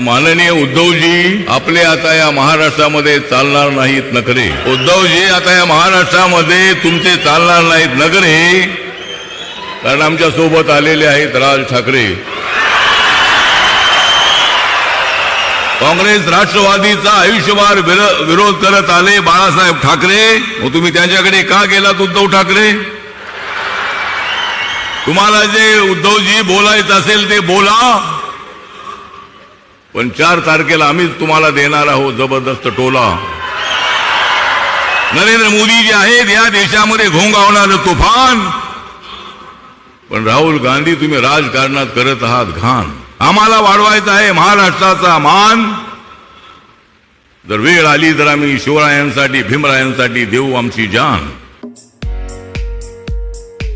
माननीय उद्धवजी आपले आता या महाराष्ट्रामध्ये चालणार नाहीत नखरे. उद्धवजी आता या महाराष्ट्रामध्ये तुमचे चालणार नाहीत नखरे कारण आमच्यासोबत आलेले आहेत राज ठाकरे. काँग्रेस राष्ट्रवादीचा आयुष्यभर विरोध करत आले बाळासाहेब ठाकरे. मग तुम्ही त्यांच्याकडे का गेलात उद्धव ठाकरे? तुम्हाला जे उद्धवजी बोलायचं असेल ते बोला. पण चार तारखेला आम्हीच तुम्हाला देणार आहोत जबरदस्त टोला. नरेंद्र मोदी जे आहेत या देशामध्ये घोंगावणारं तुफान. पण राहुल गांधी तुम्ही राजकारणात करत आहात घाण. आम्हाला वाढवायचा आहे महाराष्ट्राचा मान. जर वेळ आली तर आम्ही शिवरायांसाठी भीमरायांसाठी देऊ आमची जान.